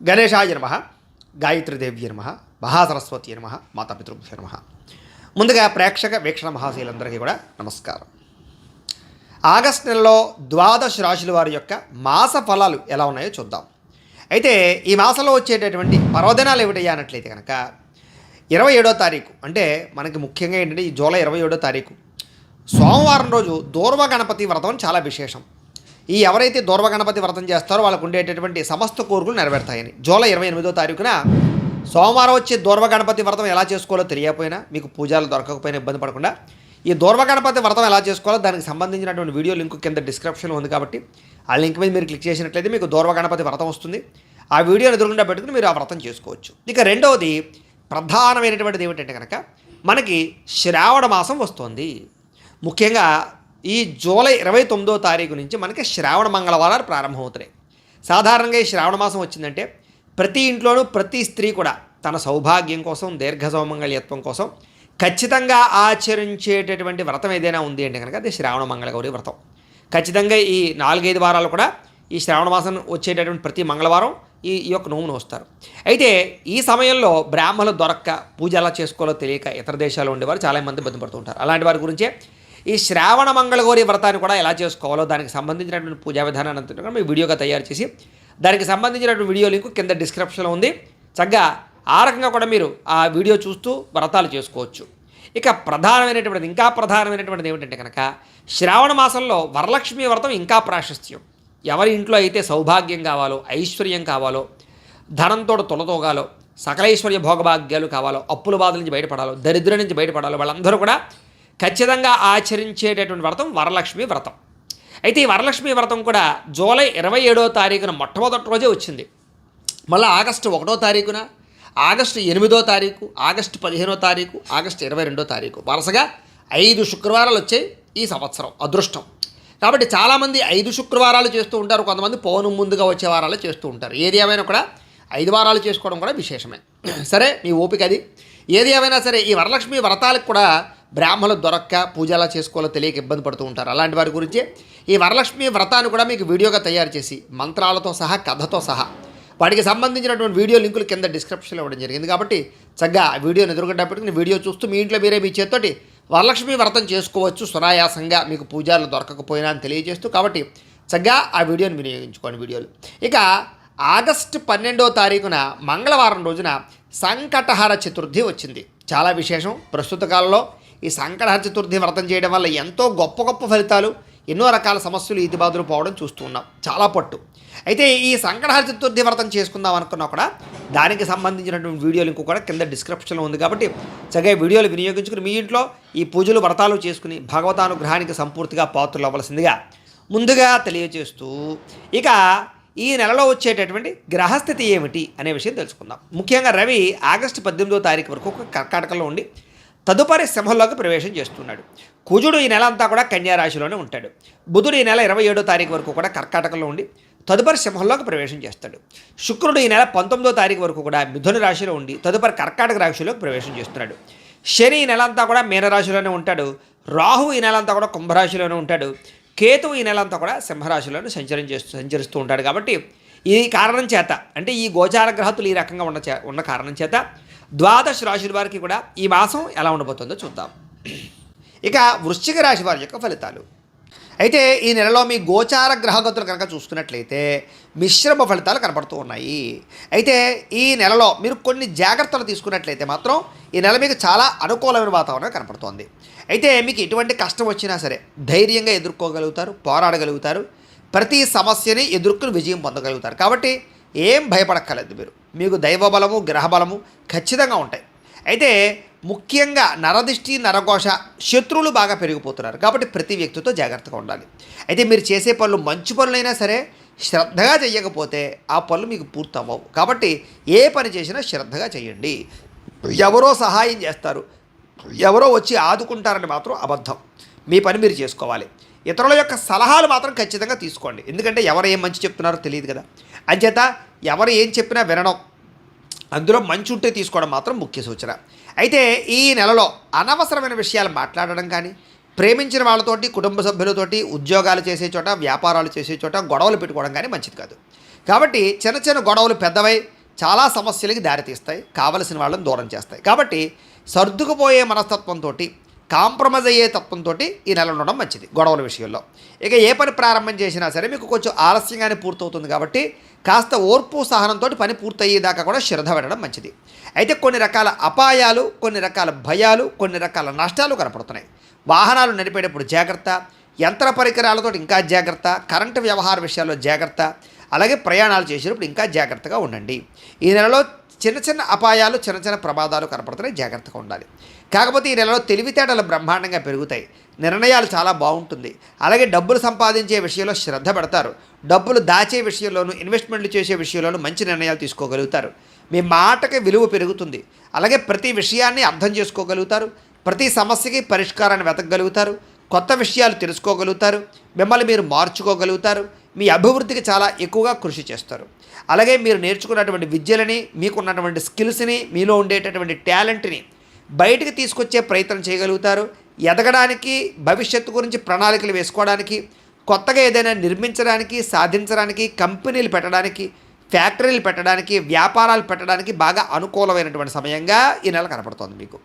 గణేశాయ నమ గాయత్రీదేవ్య నమ మహాసరస్వతి నమ మాతాపితృభ్య నమ. ముందుగా ప్రేక్షక వీక్షణ మహాశీలందరికీ కూడా నమస్కారం. ఆగస్ట్ నెలలో ద్వాదశ రాశుల వారి యొక్క మాస ఫలాలు ఎలా ఉన్నాయో చూద్దాం. అయితే ఈ మాసంలో వచ్చేటటువంటి పర్వదినాలు ఏమిటయ్యా అన్నట్లయితే కనుక ఇరవై ఏడో తారీఖు అంటే మనకి ముఖ్యంగా ఏంటంటే ఈ జూలై ఇరవై ఏడో తారీఖు. సోమవారం రోజు దూర్వ గణపతి వ్రతం చాలా విశేషం. ఈ ఎవరైతే దూర్వ గణపతి వ్రతం చేస్తారో వాళ్ళకు ఉండేటటువంటి సమస్త కోరికలు నెరవేరుతాయని. జూలై ఇరవై ఎనిమిదో తారీఖున సోమవారం వచ్చే దూర్వ గణపతి వ్రతం ఎలా చేసుకోవాలో తెలియకపోయినా మీకు పూజలు దొరకకపోయినా ఇబ్బంది పడకుండా ఈ దూర్వ గణపతి వ్రతం ఎలా చేసుకోవాలో దానికి సంబంధించినటువంటి వీడియో లింక్ కింద డిస్క్రిప్షన్లో ఉంది కాబట్టి ఆ లింక్ మీద మీరు క్లిక్ చేసినట్లయితే మీకు దూర్వ గణపతి వ్రతం వస్తుంది. ఆ వీడియోని ఎదురుగుండా పెట్టుకుని మీరు ఆ వ్రతం చేసుకోవచ్చు. ఇక రెండవది ప్రధానమైనటువంటిది ఏమిటంటే కనుక మనకి శ్రావణ మాసం వస్తుంది. ముఖ్యంగా ఈ జూలై ఇరవై తొమ్మిదో తారీఖు నుంచి మనకి శ్రావణ మంగళవారాలు ప్రారంభమవుతున్నాయి. సాధారణంగా ఈ శ్రావణ మాసం వచ్చిందంటే ప్రతి ఇంట్లోనూ ప్రతి స్త్రీ కూడా తన సౌభాగ్యం కోసం దీర్ఘ సౌమంగళ్యత్వం కోసం ఖచ్చితంగా ఆచరించేటటువంటి వ్రతం ఏదైనా ఉంది అంటే కనుక అది శ్రావణ మంగళగౌరి వ్రతం. ఖచ్చితంగా ఈ నాలుగైదు వారాలు కూడా ఈ శ్రావణ మాసం వచ్చేటటువంటి ప్రతి మంగళవారం ఈ ఈ యొక్క నోమును వస్తారు. అయితే ఈ సమయంలో బ్రాహ్మణులు దొరక్క పూజ ఎలా చేసుకోవాలో తెలియక ఇతర దేశాల్లో ఉండేవారు చాలామంది ఇబ్బంది ఉంటారు. అలాంటి వారి గురించే ఈ శ్రావణ మంగళగౌరి వ్రతాన్ని కూడా ఎలా చేసుకోవాలో దానికి సంబంధించినటువంటి పూజా విధానాన్ని అంతా కూడా మేము వీడియోగా తయారు చేసి దానికి సంబంధించినటువంటి వీడియో లింక్ కింద డిస్క్రిప్షన్లో ఉంది. చక్కగా ఆ రకంగా కూడా మీరు ఆ వీడియో చూస్తూ వ్రతాలు చేసుకోవచ్చు. ఇక ప్రధానమైనటువంటిది ఇంకా ప్రధానమైనటువంటిది ఏమిటంటే కనుక శ్రావణ మాసంలో వరలక్ష్మి వ్రతం ఇంకా ప్రాశస్త్యం. ఎవరి ఇంట్లో అయితే సౌభాగ్యం కావాలో ఐశ్వర్యం కావాలో ధనంతో తొలతోగాలో సకలైశ్వర్య భోగభాగ్యాలు కావాలో అప్పుల బాధల నుంచి బయటపడాలో దరిద్రం నుంచి బయటపడాలో వాళ్ళందరూ కూడా ఖచ్చితంగా ఆచరించేటటువంటి వ్రతం వరలక్ష్మి వ్రతం. అయితే ఈ వరలక్ష్మి వ్రతం కూడా జూలై ఇరవై ఏడో తారీఖున మొట్టమొదటి రోజే వచ్చింది. మళ్ళీ ఆగస్టు ఒకటో తారీఖున ఆగస్టు ఎనిమిదో తారీఖు ఆగస్టు పదిహేనో తారీఖు ఆగస్టు ఇరవై రెండో తారీఖు. వరుసగా ఐదు శుక్రవారాలు వచ్చాయి ఈ సంవత్సరం అదృష్టం. కాబట్టి చాలామంది ఐదు శుక్రవారాలు చేస్తూ ఉంటారు కొంతమంది పౌనం ముందుగా వచ్చే వారాలు చేస్తూ ఉంటారు. ఏది ఏమైనా కూడా ఐదు వారాలు చేసుకోవడం కూడా విశేషమే. సరే మీ ఓపిక అది. ఏది ఏమైనా సరే ఈ వరలక్ష్మి వ్రతాలకు కూడా బ్రాహ్మణులు దొరక్క పూజ ఎలా చేసుకోవాలో తెలియక ఇబ్బంది పడుతూ ఉంటారు. అలాంటి వారి గురించి ఈ వరలక్ష్మి వ్రతాన్ని కూడా మీకు వీడియోగా తయారు చేసి మంత్రాలతో సహా కథతో సహా. వాటికి సంబంధించినటువంటి వీడియో లింకులు కింద డిస్క్రిప్షన్లో ఇవ్వడం జరిగింది. కాబట్టి చక్కగా వీడియోని ఎదురుగడ్డ వీడియో చూస్తూ మీ ఇంట్లో మీరే మీ చేత్తోటి వరలక్ష్మి వ్రతం చేసుకోవచ్చు. సునాయాసంగా మీకు పూజలు దొరకకపోయినా అని తెలియజేస్తూ కాబట్టి చక్కగా ఆ వీడియోని వినియోగించుకోండి వీడియోలు. ఇక ఆగస్టు పన్నెండో తారీఖున మంగళవారం రోజున సంకటహర చతుర్థి వచ్చింది. చాలా విశేషం. ప్రస్తుత కాలంలో ఈ సంకటహర చతుర్థి వ్రతం చేయడం వల్ల ఎంతో గొప్ప గొప్ప ఫలితాలు ఎన్నో రకాల సమస్యలు ఇతిబాదులు పోవడం చూస్తూ ఉన్నాం. చాలా పట్టు. అయితే ఈ సంకటహర చతుర్థి వ్రతం చేసుకుందాం అనుకున్నా కూడా దానికి సంబంధించినటువంటి వీడియో లింక్ కూడా కింద డిస్క్రిప్షన్లో ఉంది కాబట్టి చక్కగా వీడియోలు వినియోగించుకుని మీ ఇంట్లో ఈ పూజలు వ్రతాలు చేసుకుని భగవతానుగ్రహానికి సంపూర్తిగా పాత్రలు అవ్వాల్సిందిగా ముందుగా తెలియజేస్తూ ఇక ఈ నెలలో వచ్చేటటువంటి గ్రహస్థితి ఏమిటి అనే విషయం తెలుసుకుందాం. ముఖ్యంగా రవి ఆగస్టు పద్దెనిమిదో తారీఖు వరకు ఒక కర్కాటకలో ఉండి తదుపరి సింహంలోకి ప్రవేశం చేస్తున్నాడు. కుజుడు ఈ నెల అంతా కూడా కన్యా రాశిలోనే ఉంటాడు. బుధుడు ఈ నెల ఇరవై ఏడో తారీఖు వరకు కూడా కర్కాటకంలో ఉండి తదుపరి సింహంలోకి ప్రవేశం చేస్తాడు. శుక్రుడు ఈ నెల పంతొమ్మిదో తారీఖు వరకు కూడా మిథున రాశిలో ఉండి తదుపరి కర్కాటక రాశిలోకి ప్రవేశం చేస్తున్నాడు. శని ఈ నెల అంతా కూడా మీనరాశిలోనే ఉంటాడు. రాహు ఈ నెల అంతా కూడా కుంభరాశిలోనే ఉంటాడు. కేతువు ఈ నెల అంతా కూడా సింహరాశిలోనే సంచరం చేస్తూ సంచరిస్తూ ఉంటాడు కాబట్టి ఈ కారణం చేత అంటే ఈ గోచార గ్రహతులు ఈ రకంగా ఉన్న ఉన్న కారణం చేత ద్వాదశ రాశుల వారికి కూడా ఈ మాసం ఎలా ఉండబోతుందో చూద్దాం. ఇక వృశ్చిక రాశి వారి యొక్క ఫలితాలు. అయితే ఈ నెలలో మీ గోచార గ్రహగతులు కనుక చూసుకున్నట్లయితే మిశ్రమ ఫలితాలు కనపడుతూ ఉన్నాయి. అయితే ఈ నెలలో మీరు కొన్ని జాగ్రత్తలు తీసుకున్నట్లయితే మాత్రం ఈ నెల మీకు చాలా అనుకూలమైన వాతావరణం కనపడుతోంది. అయితే మీకు ఎటువంటి కష్టం వచ్చినా సరే ధైర్యంగా ఎదుర్కోగలుగుతారు పోరాడగలుగుతారు. ప్రతి సమస్యని ఎదుర్కొని విజయం పొందగలుగుతారు. కాబట్టి ఏం భయపడక్కర్లేదు మీరు. మీకు దైవబలము గ్రహబలము ఖచ్చితంగా ఉంటాయి. అయితే ముఖ్యంగా నరదిష్టి నరఘోష శత్రువులు బాగా పెరిగిపోతున్నారు కాబట్టి ప్రతి వ్యక్తితో జాగ్రత్తగా ఉండాలి. అయితే మీరు చేసే పనులు మంచి పనులైనా సరే శ్రద్ధగా చేయకపోతే ఆ పనులు మీకు పూర్తవ్వవు. కాబట్టి ఏ పని చేసినా శ్రద్ధగా చేయండి ఎవరో సహాయం చేస్తారు. ఎవరో వచ్చి ఆదుకుంటారని మాత్రం అబద్ధం. మీ పని మీరు చేసుకోవాలి. ఇతరుల యొక్క సలహాలు మాత్రం ఖచ్చితంగా తీసుకోండి. ఎందుకంటే ఎవరు ఏం మంచి చెప్తున్నారో తెలియదు కదా. అంచేత ఎవరు ఏం చెప్పినా వినడం. అందులో మంచి ఉంటే తీసుకోవడం మాత్రం ముఖ్య సూచన. అయితే ఈ నెలలో అనవసరమైన విషయాలు మాట్లాడడం కానీ ప్రేమించిన వాళ్ళతోటి కుటుంబ సభ్యులతోటి ఉద్యోగాలు చేసే చోట వ్యాపారాలు చేసే చోట గొడవలు పెట్టుకోవడం కానీ మంచిది కాదు. కాబట్టి చిన్న చిన్న గొడవలు పెద్దవై చాలా సమస్యలకి దారితీస్తాయి. కావలసిన వాళ్ళని దూరం చేస్తాయి. కాబట్టి సర్దుకుపోయే మనస్తత్వంతో కాంప్రమైజ్ అయ్యే తత్వంతో ఈ నెల ఉండడం మంచిది గొడవల విషయంలో. ఇక ఏ పని ప్రారంభం చేసినా సరే మీకు కొంచెం ఆలస్యంగానే పూర్తవుతుంది కాబట్టి కాస్త ఓర్పు సహనంతో పని పూర్తయ్యేదాకా కూడా శ్రద్ధ పెట్టడం మంచిది. అయితే కొన్ని రకాల అపాయాలు కొన్ని రకాల భయాలు కొన్ని రకాల నష్టాలు కనపడుతున్నాయి. వాహనాలు నడిపేటప్పుడు జాగ్రత్త యంత్ర పరికరాలతో ఇంకా జాగ్రత్త కరెంటు వ్యవహార విషయాల్లో జాగ్రత్త అలాగే ప్రయాణాలు చేసేటప్పుడు ఇంకా జాగ్రత్తగా ఉండండి. ఈ నెలలో చిన్న చిన్న అపాయాలు చిన్న చిన్న ప్రమాదాలు కనపడుతున్నాయి జాగ్రత్తగా ఉండాలి. కాకపోతే ఈ నెలలో తెలివితేటలు బ్రహ్మాండంగా పెరుగుతాయి. నిర్ణయాలు చాలా బాగుంటుంది. అలాగే డబ్బులు సంపాదించే విషయంలో శ్రద్ధ పెడతారు. డబ్బులు దాచే విషయంలోనూ ఇన్వెస్ట్మెంట్లు చేసే విషయంలోనూ మంచి నిర్ణయాలు తీసుకోగలుగుతారు. మీ మాటకి విలువ పెరుగుతుంది. అలాగే ప్రతి విషయాన్ని అర్థం చేసుకోగలుగుతారు. ప్రతి సమస్యకి పరిష్కారాన్ని వెతకగలుగుతారు. కొత్త విషయాలు తెలుసుకోగలుగుతారు. మిమ్మల్ని మీరు మార్చుకోగలుగుతారు. మీ అభివృద్ధికి చాలా ఎక్కువగా కృషి చేస్తారు. అలాగే మీరు నేర్చుకున్నటువంటి విద్యలని మీకున్నటువంటి స్కిల్స్ని మీలో ఉండేటటువంటి టాలెంట్ని బయటికి తీసుకొచ్చే ప్రయత్నం చేయగలుగుతారు. ఎదగడానికి భవిష్యత్తు గురించి ప్రణాళికలు వేసుకోవడానికి కొత్తగా ఏదైనా నిర్మించడానికి సాధించడానికి కంపెనీలు పెట్టడానికి ఫ్యాక్టరీలు పెట్టడానికి వ్యాపారాలు పెట్టడానికి బాగా అనుకూలమైనటువంటి సమయంగా ఈ నెల కనపడుతోంది మీకు.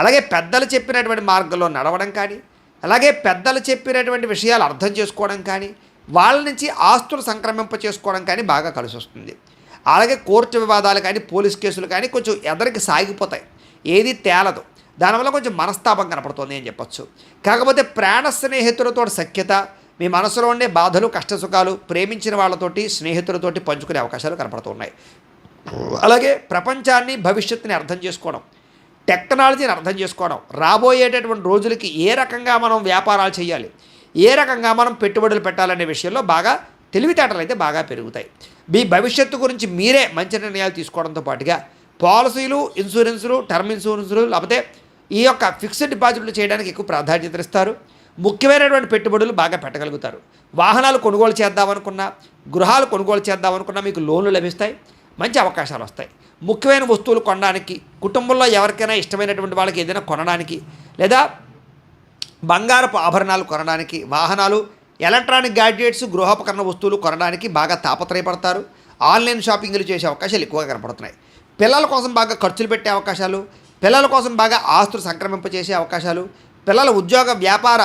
అలాగే పెద్దలు చెప్పినటువంటి మార్గంలో నడవడం కానీ అలాగే పెద్దలు చెప్పినటువంటి విషయాలు అర్థం చేసుకోవడం కానీ వాళ్ళ నుంచి ఆస్తులు సంక్రమింప చేసుకోవడం కానీ బాగా కలిసి వస్తుంది అలాగే కోర్టు వివాదాలు కానీ పోలీస్ కేసులు కానీ కొంచెం ఎదరికి సాగిపోతాయి. ఏది తేలదు. దానివల్ల కొంచెం మనస్తాపం కనపడుతుంది అని చెప్పొచ్చు. కాకపోతే ప్రాణ స్నేహితులతో సఖ్యత మీ మనసులో ఉండే బాధలు కష్టసుఖాలు ప్రేమించిన వాళ్ళతోటి స్నేహితులతోటి పంచుకునే అవకాశాలు కనపడుతున్నాయి. అలాగే ప్రపంచాన్ని భవిష్యత్తుని అర్థం చేసుకోవడం టెక్నాలజీని అర్థం చేసుకోవడం రాబోయేటటువంటి రోజులకి ఏ రకంగా మనం వ్యాపారాలు చేయాలి ఏ రకంగా మనం పెట్టుబడులు పెట్టాలనే విషయంలో బాగా తెలివితేటలు అయితే బాగా పెరుగుతాయి. మీ భవిష్యత్తు గురించి మీరే మంచి నిర్ణయాలు తీసుకోవడంతో పాటుగా పాలసీలు ఇన్సూరెన్సులు టర్మ్ ఇన్సూరెన్సులు లేకపోతే ఈ యొక్క ఫిక్స్డ్ డిపాజిట్లు చేయడానికి ఎక్కువ ప్రాధాన్యత ఇస్తారు. ముఖ్యమైనటువంటి పెట్టుబడులు బాగా పెట్టగలుగుతారు. వాహనాలు కొనుగోలు చేద్దామనుకున్నా గృహాలు కొనుగోలు చేద్దామనుకున్నా మీకు లోన్లు లభిస్తాయి మంచి అవకాశాలు వస్తాయి. ముఖ్యమైన వస్తువులు కొనడానికి కుటుంబంలో ఎవరికైనా ఇష్టమైనటువంటి వాళ్ళకి ఏదైనా కొనడానికి లేదా బంగారపు ఆభరణాలు కొనడానికి వాహనాలు ఎలక్ట్రానిక్ గ్యాడ్జెట్స్ గృహోపకరణ వస్తువులు కొనడానికి బాగా తాపత్రయపడతారు. ఆన్లైన్ షాపింగ్లు చేసే అవకాశాలు ఎక్కువగా కనపడుతున్నాయి. పిల్లల కోసం బాగా ఖర్చులు పెట్టే అవకాశాలు పిల్లల కోసం బాగా ఆస్తులు సంక్రమింపచేసే అవకాశాలు పిల్లల ఉద్యోగ వ్యాపార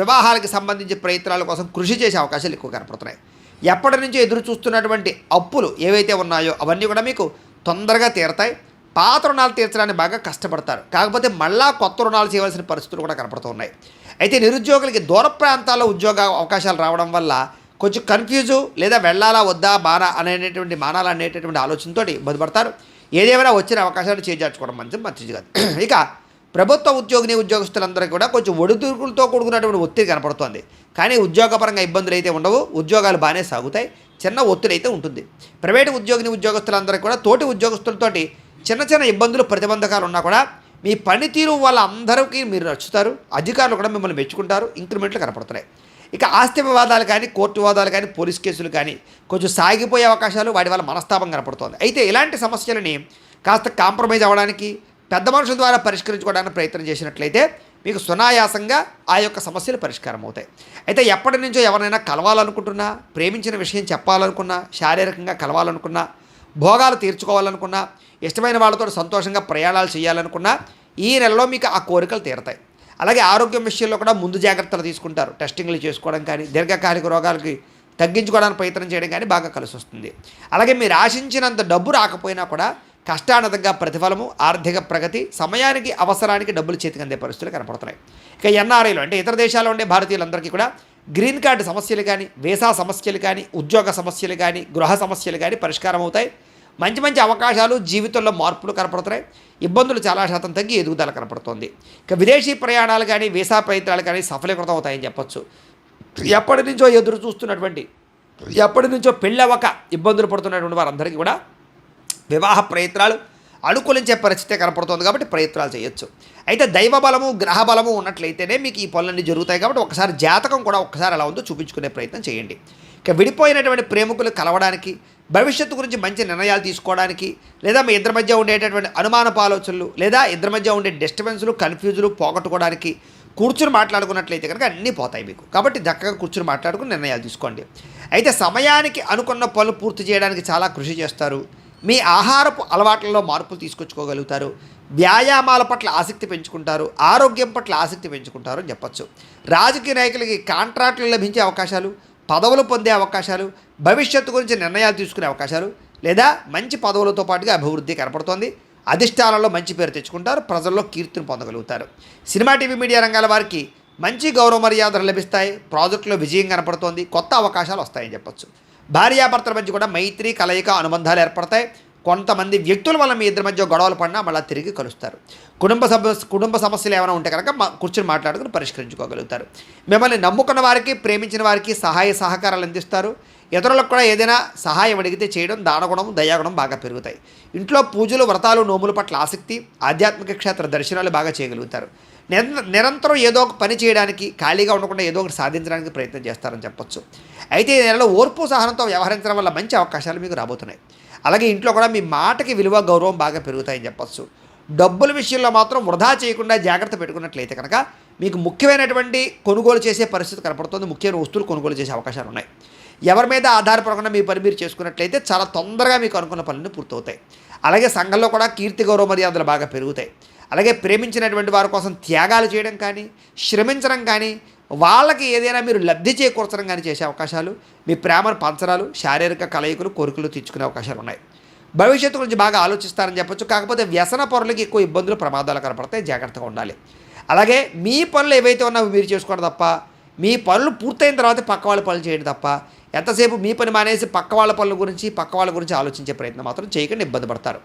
వివాహాలకు సంబంధించి ప్రయత్నాల కోసం కృషి చేసే అవకాశాలు ఎక్కువ కనపడుతున్నాయి. ఎప్పటి నుంచో ఎదురు చూస్తున్నటువంటి అప్పులు ఏవైతే ఉన్నాయో అవన్నీ కూడా మీకు తొందరగా తీరతాయి. పాత రుణాలు తీర్చడానికి బాగా కష్టపడతారు. కాకపోతే మళ్ళా కొత్త రుణాలు చేయవలసిన పరిస్థితులు కూడా కనపడుతున్నాయి అయితే నిరుద్యోగులకి దూర ప్రాంతాల్లో ఉద్యోగ అవకాశాలు రావడం వల్ల కొంచెం కన్ఫ్యూజు లేదా వెళ్ళాలా వద్దా బానా అనేటటువంటి మానాలా అనేటటువంటి ఆలోచనతో ఇబ్బంది ఏదేమైనా వచ్చిన అవకాశాలు చేజార్చుకోవడం మంచిది మంచిది కాదు. ఇక ప్రభుత్వ ఉద్యోగిని ఉద్యోగస్తులందరికీ కూడా కొంచెం ఒడిదుడుకులతో కూడుకున్నటువంటి ఒత్తిడి కనపడుతోంది. కానీ ఉద్యోగపరంగా ఇబ్బందులు అయితే ఉండవు ఉద్యోగాలు బాగానే సాగుతాయి చిన్న ఒత్తిడి అయితే ఉంటుంది. ప్రైవేటు ఉద్యోగిని ఉద్యోగస్తులందరికీ కూడా తోటి ఉద్యోగస్తులతోటి చిన్న చిన్న ఇబ్బందులు ప్రతిబంధకాలు ఉన్నా కూడా మీ పనితీరు వాళ్ళందరికీ మీరు నచ్చుతారు అధికారులు కూడా మిమ్మల్ని మెచ్చుకుంటారు ఇంక్రిమెంట్లు కనపడుతున్నాయి. ఇక ఆస్తి వివాదాలు కానీ కోర్టు వివాదాలు కానీ పోలీస్ కేసులు కానీ కొంచెం సాగిపోయే అవకాశాలు వాటి వల్ల మనస్తాపం కనపడుతోంది. అయితే ఇలాంటి సమస్యలని కాస్త కాంప్రమైజ్ అవ్వడానికి పెద్ద మనుషుల ద్వారా పరిష్కరించుకోవడానికి ప్రయత్నం చేసినట్లయితే మీకు సునాయాసంగా ఆ యొక్క సమస్యలు పరిష్కారం అవుతాయి. అయితే ఎప్పటి నుంచో ఎవరైనా కలవాలనుకుంటున్నా ప్రేమించిన విషయం చెప్పాలనుకున్నా శారీరకంగా కలవాలనుకున్నా భోగాలు తీర్చుకోవాలనుకున్నా ఇష్టమైన వాళ్ళతో సంతోషంగా ప్రయాణాలు చేయాలనుకున్నా ఈ నెలలో మీకు ఆ కోరికలు తీరతాయి. అలాగే ఆరోగ్యం విషయంలో కూడా ముందు జాగ్రత్తలు తీసుకుంటారు. టెస్టింగ్లు చేసుకోవడం కానీ దీర్ఘకాలిక రోగాలకి తగ్గించుకోవడానికి ప్రయత్నం చేయడం కానీ బాగా కలిసి వస్తుంది. అలాగే మీరు ఆశించినంత డబ్బు రాకపోయినా కూడా కష్టానదంగా ప్రతిఫలము ఆర్థిక ప్రగతి సమయానికి అవసరానికి డబ్బులు చేతికి అందే పరిస్థితులు కనపడుతున్నాయి. ఇక ఎన్ఆర్ఐలు అంటే ఇతర దేశాల్లో ఉండే భారతీయులందరికీ కూడా గ్రీన్ కార్డు సమస్యలు కానీ వీసా సమస్యలు కానీ ఉద్యోగ సమస్యలు కానీ గృహ సమస్యలు కానీ పరిష్కారం అవుతాయి. మంచి మంచి అవకాశాలు జీవితంలో మార్పులు కనపడుతున్నాయి. ఇబ్బందులు చాలా శాతం తగ్గి ఎదుగుదల కనపడుతుంది. ఇక విదేశీ ప్రయాణాలు కానీ వీసా ప్రయత్నాలు కానీ సఫలీకృతం అవుతాయని చెప్పొచ్చు. ఎప్పటి నుంచో ఎదురు చూస్తున్నటువంటి ఎప్పటి నుంచో పెళ్ళవక ఇబ్బందులు పడుతున్నటువంటి వారందరికీ కూడా వివాహ ప్రయత్నాలు అనుకూలించే పరిస్థితి కనపడుతుంది కాబట్టి ప్రయత్నాలు చేయొచ్చు. అయితే దైవ బలము గ్రహ బలము ఉన్నట్లయితేనే మీకు ఈ పనులన్నీ జరుగుతాయి కాబట్టి ఒకసారి జాతకం కూడా ఒకసారి ఎలా ఉందో చూపించుకునే ప్రయత్నం చేయండి. ఇక విడిపోయినటువంటి ప్రేమికులు కలవడానికి భవిష్యత్తు గురించి మంచి నిర్ణయాలు తీసుకోవడానికి లేదా మీ ఇద్దరి మధ్య ఉండేటటువంటి అనుమానపు ఆలోచనలు లేదా ఇద్దరి మధ్య ఉండే డిస్టర్బెన్స్లు కన్ఫ్యూజులు పోగొట్టుకోవడానికి కూర్చుని మాట్లాడుకున్నట్లయితే కనుక అన్నీ పోతాయి మీకు. కాబట్టి చక్కగా కూర్చుని మాట్లాడుకుని నిర్ణయాలు తీసుకోండి. అయితే సమయానికి అనుకున్న పనులు పూర్తి చేయడానికి చాలా కృషి చేస్తారు. మీ ఆహారపు అలవాట్లలో మార్పులు తీసుకొచ్చుకోగలుగుతారు. వ్యాయామాల పట్ల ఆసక్తి పెంచుకుంటారు. ఆరోగ్యం పట్ల ఆసక్తి పెంచుకుంటారు అని చెప్పచ్చు. రాజకీయ నాయకులకి కాంట్రాక్టులు లభించే అవకాశాలు పదవులు పొందే అవకాశాలు భవిష్యత్తు గురించి నిర్ణయాలు తీసుకునే అవకాశాలు లేదా మంచి పదవులతో పాటుగా అభివృద్ధి కనపడుతోంది. అధిష్టానంలో మంచి పేరు తెచ్చుకుంటారు ప్రజల్లో కీర్తిని పొందగలుగుతారు. సినిమా టీవీ మీడియా రంగాల వారికి మంచి గౌరవ మర్యాదలు లభిస్తాయి ప్రాజెక్టులో విజయం కనపడుతోంది కొత్త అవకాశాలు వస్తాయని చెప్పొచ్చు. భార్యాభర్తల మధ్య కూడా మైత్రి కలయిక అనుబంధాలు ఏర్పడతాయి. కొంతమంది వ్యక్తుల వల్ల మీ ఇద్దరి మధ్య గొడవలు పడినా మళ్ళీ తిరిగి కలుస్తారు. కుటుంబ సభ్య కుటుంబ సమస్యలు ఏమైనా ఉంటే కనుక కూర్చొని మాట్లాడుకుని పరిష్కరించుకోగలుగుతారు. మిమ్మల్ని నమ్ముకున్న వారికి ప్రేమించిన వారికి సహాయ సహకారాలు అందిస్తారు. ఇతరులకు కూడా ఏదైనా సహాయం అడిగితే చేయడం దానగుణం దయాగుణం బాగా పెరుగుతాయి. ఇంట్లో పూజలు వ్రతాలు నోముల పట్ల ఆసక్తి ఆధ్యాత్మిక క్షేత్ర దర్శనాలు బాగా చేయగలుగుతారు. నిరంతరం ఏదో ఒక పని చేయడానికి ఖాళీగా ఉండకుండా ఏదో ఒకటి సాధించడానికి ప్రయత్నం చేస్తారని చెప్పొచ్చు. అయితే ఈ నెలలో ఓర్పు సహనంతో వ్యవహరించడం వల్ల మంచి అవకాశాలు మీకు రాబోతున్నాయి. అలాగే ఇంట్లో కూడా మీ మాటకి విలువ గౌరవం బాగా పెరుగుతాయని చెప్పొచ్చు. డబ్బుల విషయంలో మాత్రం వృధా చేయకుండా జాగ్రత్త పెట్టుకున్నట్లయితే కనుక మీకు ముఖ్యమైనటువంటి కొనుగోలు చేసే పరిస్థితి కనపడుతుంది. ముఖ్యమైన వస్తువులు కొనుగోలు చేసే అవకాశాలు ఉన్నాయి. ఎవరి మీద ఆధారపడకుండా మీ పని మీరు చేసుకున్నట్లయితే చాలా తొందరగా మీకు అనుకున్న పనులు పూర్తవుతాయి. అలాగే సంఘంలో కూడా కీర్తి గౌరవ మర్యాదలు బాగా పెరుగుతాయి. అలాగే ప్రేమించినటువంటి వారి కోసం త్యాగాలు చేయడం కానీ శ్రమించడం కానీ వాళ్ళకి ఏదైనా మీరు లబ్ధి చేకూర్చడం కానీ చేసే అవకాశాలు మీ ప్రేమను పంచరాలు శారీరక కలయికలు కోరికలు తీర్చుకునే అవకాశాలు ఉన్నాయి. భవిష్యత్తు గురించి బాగా ఆలోచిస్తారని చెప్పొచ్చు. కాకపోతే వ్యసన పనులకి ఎక్కువ ఇబ్బందులు ప్రమాదాలు కనపడతాయి. జాగ్రత్తగా ఉండాలి. అలాగే మీ పనులు ఏవైతే ఉన్నావో మీరు చేసుకోవడం తప్ప మీ పనులు పూర్తయిన తర్వాత పక్క వాళ్ళ పనులు చేయడం తప్ప ఎంతసేపు మీ పని మానేసి పక్క వాళ్ళ పనుల గురించి పక్క వాళ్ళ గురించి ఆలోచించే ప్రయత్నం మాత్రం చేయకుండా ఇబ్బంది పడతారు.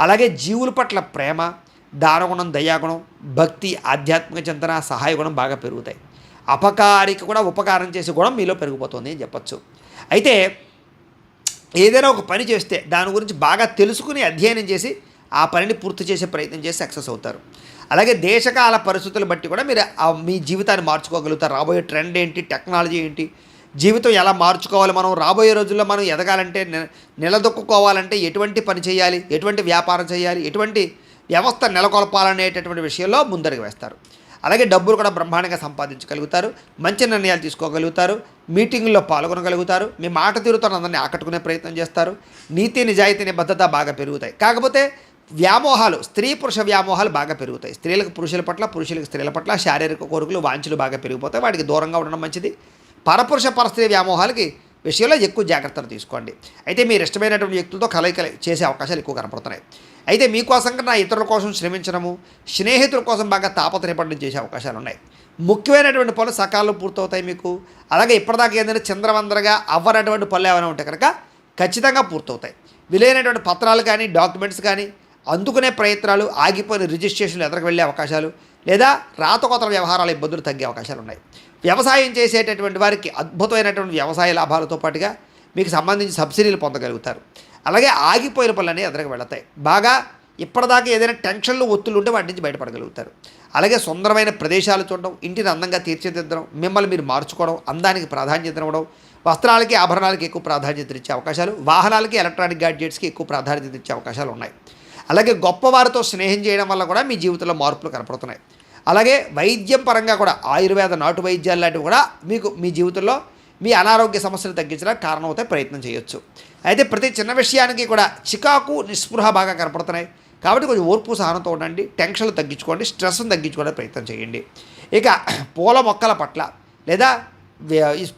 అలాగే జీవుల పట్ల ప్రేమ దానగుణం దయాగుణం భక్తి ఆధ్యాత్మిక చింతన సహాయ గుణం బాగా పెరుగుతాయి. అపకారికి కూడా ఉపకారం చేసే గుణం మీలో పెరిగిపోతుంది అని చెప్పచ్చు. అయితే ఏదైనా ఒక పని చేస్తే దాని గురించి బాగా తెలుసుకుని అధ్యయనం చేసి ఆ పనిని పూర్తి చేసే ప్రయత్నం చేసి సక్సెస్ అవుతారు. అలాగే దేశకాల పరిస్థితులు బట్టి కూడా మీరు ఆ మీ జీవితాన్ని మార్చుకోగలుగుతారు. రాబోయే ట్రెండ్ ఏంటి? టెక్నాలజీ ఏంటి? జీవితం ఎలా మార్చుకోవాలి మనం? రాబోయే రోజుల్లో మనం ఎదగాలంటే నిలదొక్కుకోవాలంటే ఎటువంటి పని చేయాలి? ఎటువంటి వ్యాపారం చేయాలి? ఎటువంటి వ్యవస్థ నెలకొల్పాలనేటటువంటి విషయంలో ముందరికి వేస్తారు. అలాగే డబ్బులు కూడా బ్రహ్మాండంగా సంపాదించగలుగుతారు. మంచి నిర్ణయాలు తీసుకోగలుగుతారు. మీటింగుల్లో పాల్గొనగలుగుతారు. మీ మాట తీరుతో అందరినీ ఆకట్టుకునే ప్రయత్నం చేస్తారు. నీతి నిజాయితీ నిబద్ధత బాగా పెరుగుతాయి. కాకపోతే వ్యామోహాలు స్త్రీ పురుష వ్యామోహాలు బాగా పెరుగుతాయి. స్త్రీలకు పురుషుల పట్ల పురుషులకు స్త్రీల పట్ల శారీరక కోరికలు వాంఛలు బాగా పెరిగిపోతాయి. వాటికి దూరంగా ఉండడం మంచిది. పరపురుష పరస్త్రీ వ్యామోహాలకి విషయంలో ఎక్కువ జాగ్రత్తలు తీసుకోండి. అయితే మీరు ఇష్టమైనటువంటి వ్యక్తులతో కలయిక చేసే అవకాశాలు ఎక్కువ కనపడుతున్నాయి. అయితే మీకోసం కన్నా ఇతరుల కోసం శ్రమించడము స్నేహితుల కోసం బాగా తాపత్రయపడడం చేసే అవకాశాలు ఉన్నాయి. ముఖ్యమైనటువంటి పనులు సకాలంలో పూర్తవుతాయి మీకు. అలాగే ఇప్పటిదాకా ఏంటంటే చంద్రవందరగా అవ్వనటువంటి పనులు ఏమైనా ఉంటే కనుక ఖచ్చితంగా పూర్తవుతాయి. విలైనటువంటి పత్రాలు కానీ డాక్యుమెంట్స్ కానీ అందుకునే ప్రయత్నాలు ఆగిపోయిన రిజిస్ట్రేషన్లు ఎదురకు వెళ్ళే అవకాశాలు లేదా రాతకోతల వ్యవహారాల ఇబ్బందులు తగ్గే అవకాశాలు ఉన్నాయి. వ్యవసాయం చేసేటటువంటి వారికి అద్భుతమైనటువంటి వ్యవసాయ లాభాలతో పాటుగా మీకు సంబంధించి సబ్సిడీలు పొందగలుగుతారు. అలాగే ఆగిపోయిన పనులన్నీ ఎదురుకు వెళతాయి. బాగా ఇప్పటిదాకా ఏదైనా టెన్షన్లు ఒత్తులు ఉంటే వాటి నుంచి బయటపడగలుగుతారు. అలాగే సుందరమైన ప్రదేశాలు చూడడం ఇంటిని అందంగా తీర్చిదిద్దడం మిమ్మల్ని మీరు మార్చుకోవడం అందానికి ప్రాధాన్యత ఇవ్వడం వస్త్రాలకి ఆభరణాలకి ఎక్కువ ప్రాధాన్యత ఇచ్చే అవకాశాలు వాహనాలకి ఎలక్ట్రానిక్ గాడ్జెట్స్కి ఎక్కువ ప్రాధాన్యత ఇచ్చే అవకాశాలు ఉన్నాయి. అలాగే గొప్పవారితో స్నేహం చేయడం వల్ల కూడా మీ జీవితంలో మార్పులు కనపడుతున్నాయి. అలాగే వైద్యం పరంగా కూడా ఆయుర్వేద నాటు వైద్యాలు లాంటివి కూడా మీకు మీ జీవితంలో మీ అనారోగ్య సమస్యలు తగ్గించడానికి కారణమవుతాయి ప్రయత్నం చేయొచ్చు. అయితే ప్రతి చిన్న విషయానికి కూడా చికాకు నిస్పృహ బాగా కనపడుతున్నాయి. కాబట్టి కొంచెం ఓర్పు సహనంతో ఉండండి. టెన్షన్లు తగ్గించుకోండి. స్ట్రెస్ని తగ్గించుకోవడానికి ప్రయత్నం చేయండి. ఇక పూల మొక్కల పట్ల లేదా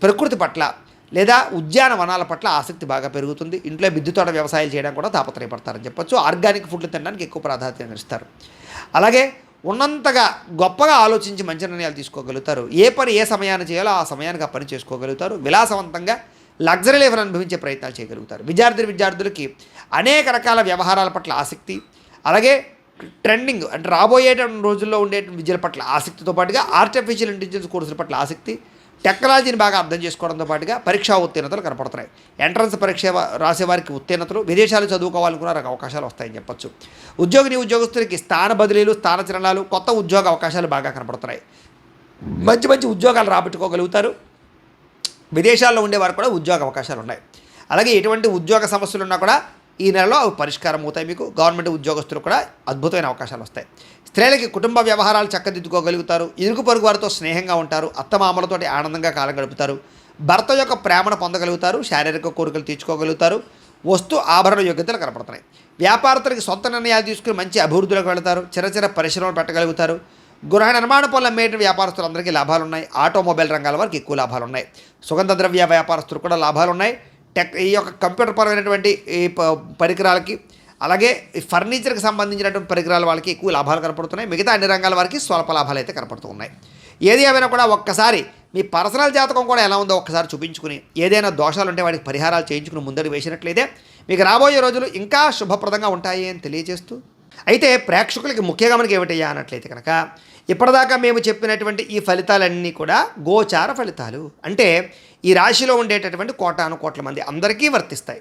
ప్రకృతి పట్ల లేదా ఉద్యానవనాల పట్ల ఆసక్తి బాగా పెరుగుతుంది. ఇంట్లో మిద్దె తోట వ్యవసాయం చేయడం కూడా తాపత్రయపడతారని చెప్పొచ్చు. ఆర్గానిక్ ఫుడ్లు తినడానికి ఎక్కువ ప్రాధాన్యత ఇస్తారు అలాగే ఉన్నంతగా గొప్పగా ఆలోచించి మంచి నిర్ణయాలు తీసుకోగలుగుతారు. ఏ పని ఏ సమయాన్ని చేయాలో ఆ సమయానికి ఆ పని చేసుకోగలుగుతారు. విలాసవంతంగా లగ్జరీ లైఫ్ని అనుభవించే ప్రయత్నాలు చేయగలుగుతారు. విద్యార్థి విద్యార్థులకి అనేక రకాల వ్యవహారాల పట్ల ఆసక్తి అలాగే ట్రెండింగ్ అంటే రాబోయేటువంటి రోజుల్లో ఉండే విద్యల పట్ల ఆసక్తితో పాటుగా ఆర్టిఫిషియల్ ఇంటెలిజెన్స్ కోర్సుల పట్ల ఆసక్తి టెక్నాలజీని బాగా అర్థం చేసుకోవడంతో పాటుగా పరీక్షా ఉత్తీర్ణతలు కనపడుతున్నాయి. ఎంట్రన్స్ పరీక్ష రాసేవారికి ఉత్తీర్ణతలు విదేశాలు చదువుకోవాలనుకున్న నాకు అవకాశాలు వస్తాయని చెప్పొచ్చు. ఉద్యోగిని ఉద్యోగస్తులకి స్థాన బదిలీలు స్థాన చలనాలు కొత్త ఉద్యోగ అవకాశాలు బాగా కనపడుతున్నాయి. మంచి మంచి ఉద్యోగాలు రాబట్టుకోగలుగుతారు. విదేశాల్లో ఉండేవారు కూడా ఉద్యోగ అవకాశాలు ఉన్నాయి. అలాగే ఎటువంటి ఉద్యోగ సమస్యలు ఉన్నా కూడా ఈ నెలలో అవి పరిష్కారం అవుతాయి మీకు. గవర్నమెంట్ ఉద్యోగస్తులు కూడా అద్భుతమైన అవకాశాలు వస్తాయి. స్త్రీలకి కుటుంబ వ్యవహారాలు చక్కదిద్దుకోగలుగుతారు. ఇరుగు పొరుగు వారితో స్నేహంగా ఉంటారు. అత్తమామలతోటి ఆనందంగా కాలం గడుపుతారు. భర్త యొక్క ప్రేమను పొందగలుగుతారు. శారీరక కోరికలు తీర్చుకోగలుగుతారు. వస్తు ఆభరణ యోగ్యతలు కనపడుతున్నాయి. వ్యాపారస్తులకి సొంత నిర్ణయాలు తీసుకుని మంచి అభివృద్ధిలోకి వెళతారు. చిన్న చిన్న పరిశ్రమలు పెట్టగలుగుతారు. గృహ నిర్మాణ పనులు అమ్మేట వ్యాపారస్తులందరికీ లాభాలు ఉన్నాయి ఆటోమొబైల్ రంగాల వారికి ఎక్కువ లాభాలు ఉన్నాయి సుగంధ ద్రవ్య వ్యాపారస్తులు కూడా లాభాలు ఉన్నాయి టెక్ ఈ యొక్క కంప్యూటర్ పరమైనటువంటి ఈ పరికరాలకి అలాగే ఈ ఫర్నిచర్కి సంబంధించినటువంటి పరికరాల వాళ్ళకి ఎక్కువ లాభాలు కనపడుతున్నాయి. మిగతా అన్ని రంగాల వారికి స్వల్ప లాభాలు అయితే కనపడుతూ ఉన్నాయి. ఏది ఏమైనా కూడా ఒక్కసారి మీ పర్సనల్ జాతకం కూడా ఎలా ఉందో ఒక్కసారి చూపించుకుని ఏదైనా దోషాలు ఉంటే వాటికి పరిహారాలు చేయించుకుని ముందడుగు వేసినట్లయితే మీకు రాబోయే రోజులు ఇంకా శుభప్రదంగా ఉంటాయి అని తెలియజేస్తూ అయితే ప్రేక్షకులకి ముఖ్యంగా మనకి ఏమిటయ్యా అన్నట్లయితే కనుక ఇప్పటిదాకా మేము చెప్పినటువంటి ఈ ఫలితాలన్నీ కూడా గోచార ఫలితాలు. అంటే ఈ రాశిలో ఉండేటటువంటి కోటాను కోట్ల మంది అందరికీ వర్తిస్తాయి.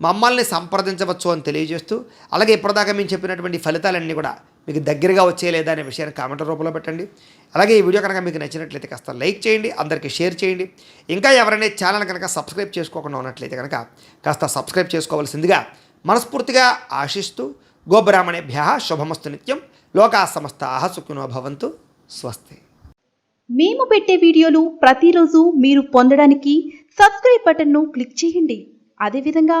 మమ్మల్ని సంప్రదించవచ్చు అని తెలియజేస్తూ అలాగే ఇప్పటిదాకా మేము చెప్పినటువంటి ఫలితాలన్నీ కూడా మీకు దగ్గరగా వచ్చే లేదా అనే విషయాన్ని కామెంట్ రూపంలో పెట్టండి. అలాగే ఈ వీడియో కనుక మీకు నచ్చినట్లయితే కాస్త లైక్ చేయండి అందరికీ షేర్ చేయండి. ఇంకా ఎవరైనా ఛానల్ కనుక సబ్స్క్రైబ్ చేసుకోకుండా ఉన్నట్లయితే కనుక కాస్త సబ్స్క్రైబ్ చేసుకోవాల్సిందిగా మనస్ఫూర్తిగా ఆశిస్తూ గోబ్రాహ్మణేభ్య శుభమస్తు నిత్యం. లోకా సమస్త సుఖినో భవంతు. స్వస్తి. మేము పెట్టే వీడియోలు ప్రతిరోజు మీరు పొందడానికి సబ్స్క్రైబ్ బటన్ను క్లిక్ చేయండి. అదేవిధంగా